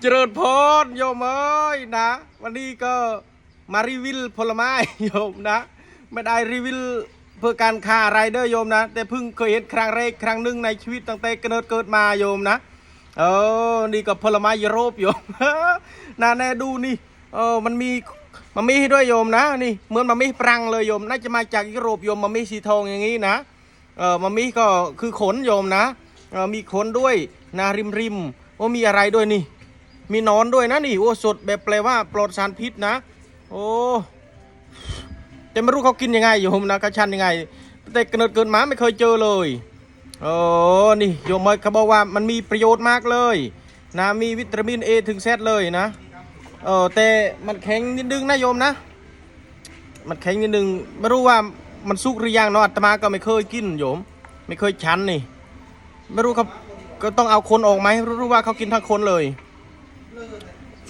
เจริญพรโยมเอ้ยนะ วันนี้ก็มารีวิวผลไม้โยมนะ ไม่ได้รีวิวเพื่อการค้าอะไรเด้อโยมนะ แต่เพิ่งเคยเห็นครั้งแรกครั้งหนึ่งในชีวิตตั้งแต่เกิดเกิดมาโยมนะเออนี่ก็ผลไม้ยุโรปโยมน่าแน่ดูนี่เออมันมีมันมีด้วยโยมนะนี่เหมือนมันมีปรังเลยโยม น่าจะมาจากยุโรปโยมมันมีสีทองอย่างนี้นะเออมันมีก็คือขนโยมนะเออมีขนด้วยนะริมริมๆโอ้มีอะไรด้วยนี่ มีนอนด้วยนะนี่โอ้สดแบบแปลว่าปลอดสารพิษนะ โอ้แต่ไม่รู้เขากินยังไงโยมนะเขาชันยังไง แต่เกิดเกิดมาไม่เคยเจอเลยโอ้นี่โยมเอยเขาบอกว่ามันมีประโยชน์มากเลยนะมีวิตามิน A ถึง Z เลยนะเออแต่มันแข็งนิดนึงนะโยมนะ มันแข็งนิดนึงไม่รู้ว่ามันสุกหรือยังเนาะอาตมาก็ไม่เคยกินโยม ไม่เคยชันนี่ ไม่รู้เขาก็ต้องเอาคนออกไหมรู้ว่าเขากินทั้งคนเลย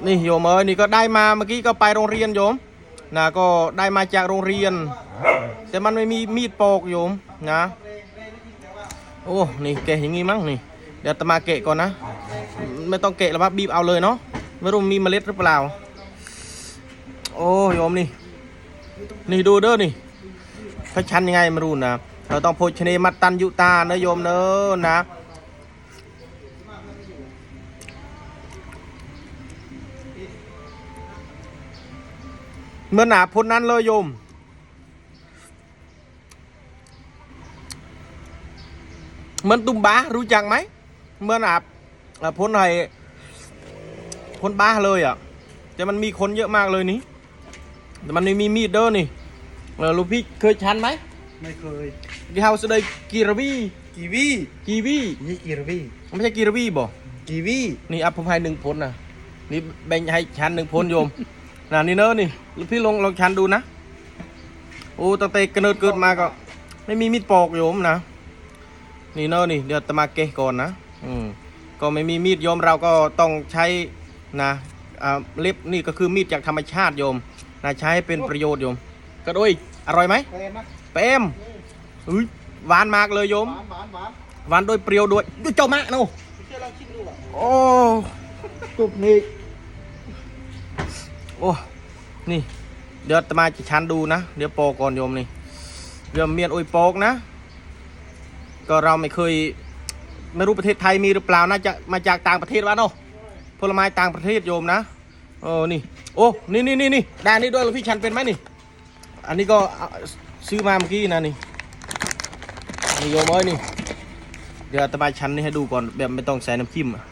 นี่โยมเอ้ยนี่ก็ได้มาเมื่อกี้ก็ไปโรงเรียนโยมนะก็ได้มาจากโรงเรียน แต่มันไม่มีมีดปอกโยมนะโอ้นี่แกะอย่างงี้มั้งนี่เดี๋ยวตมาแกะก่อนนะ ไม่ต้องแกะแล้วว่าบีบเอาเลยเนาะไม่รู้มีเมล็ดหรือเปล่า โอ้โยมนี่นี่ดูเด้อนี่เขาชันยังไงไม่รู้นะเราต้องโภชเนมัตตันยุตานะโยมเนอะนะ เมื่อหนาพ้นนั้นเลยโยมเหมือนตุ่มบ้ารู้จักไหม เมื่อหนาเอ่อพ้นไห้พ้นบ้าเลยอะ แต่มันมีคนเยอะมากเลยนี่แต่มันไม่มีมีดเด้อนี่เออลูกพี่เคยชันไหม ไม่เคยที่เฮาสดยกีรวีกีวีกีวีนี่กีวีไม่ใช่กีรวีบ่กีวีนี่อัพผมให้หนึ่งผลนะนี่แบ่งให้ชันหนึ่งผลโยม น่ะนี่เนอะนี่ลูกพี่ลองลองชันดูนะโอ้ตั้งแต่กระเนิดเกิดมาก็ ไม่มีมีดปอกโยมนะนี่เนอะนี่เดี๋ยวตะมาเกะก่อนนะอืมก็ไม่มีมีดโยมเราก็ต้องใช้นะอ่าเล็บนี่ก็คือมีดจากธรรมชาติโยมนะใช้ให้เป็นประโยชน์โยม ก็ด้วยอร่อยไหมเต็มนะเปรมอุ้ยหวานมากเลยโยมหวานหวานหวานหวานด้วยเปรี้ยวด้วยดูเจ้ามะนูไม่ใช่เราชิมดูอะโอ้จุกนี่ โอ้นี่ เดี๋ยวตมาจะชันดูนะ เดี๋ยวโปก่อนโยมนี่เดี๋ยวเมียนอุยโปกนะ ก็เราไม่เคย ไม่รู้ประเทศไทยมีหรือเปล่าน่าจะมาจากต่างประเทศวะเนาะผลไม้ต่างประเทศโยมนะโอ้นี่ โอ้นี่นี่นี่นี่ด้นนี้ด้วยหลวงพี่ชันเป็นไหมนี่ อันนี้ก็ซื้อมาเมื่อกี้นะนี่นี่โยมเอ้ยนี่เดี๋ยวอาตมาชันนี่ให้ดูก่อนแบบไม่ต้องใส่น้ำจิ้มอะ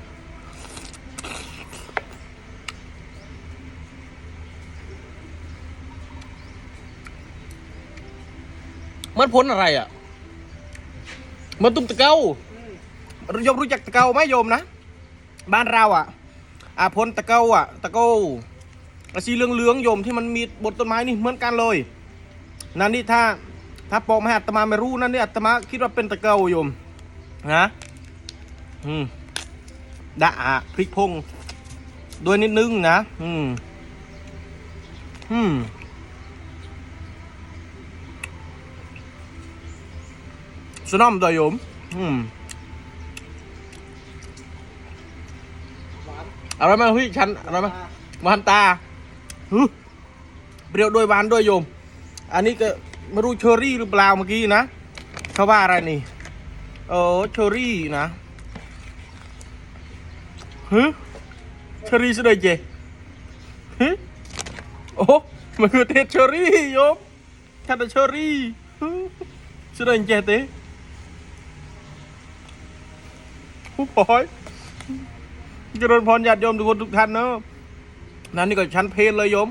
มันผลอะไรอะ มันตุ้มตะเกายมรู้จักตะเกาไหมโยมนะ บ้านเราอะ อ่าผลตะเกาอะ ตะเกาอะสีเหลืองเหลืองๆโยมที่มันมีบนต้นไม้นี่เหมือนกันเลย นั่นนี่ถ้า ถ้าปอกมาให้อาตมาไม่รู้นั่นนี่อาตมาคิดว่าเป็นตะเกาโยม นะอืมดะอะพริกพงด้วยนิดนึงนะ อืม อืม สนอมตัวโยมอืมอะไรไหมพี่ชันอะไรไหมหวานตาฮึเปรี้ยวด้วยหวานด้วยโยม อันนี้ก็ไม่รู้เชอรี่หรือเปล่าเมื่อกี้นะเขาว่าอะไรนี่โอ้เชอรี่นะฮึเชอรี่สุดเลยเจฮึโอ้มันคือเทศเชอรี่โยมแค่แต่เชอรี่ฮึสุดเลยเจเต้ ผู้ปอยเจริญพรญาติโยมทุกคนทุกท่านเนอะนั่นนี่ก็ชั้นเพลเลยโยม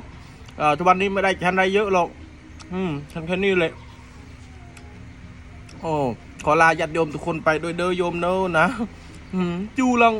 อ่อทุกวันนี้ไม่ได้ชั้นอะไรเยอะหรอก อืมชั้นแค่นี้เลย โอ้ขอลาญาติโยมทุกคนไปโดวยเด้อโยมเนอะนะอืมจูลัง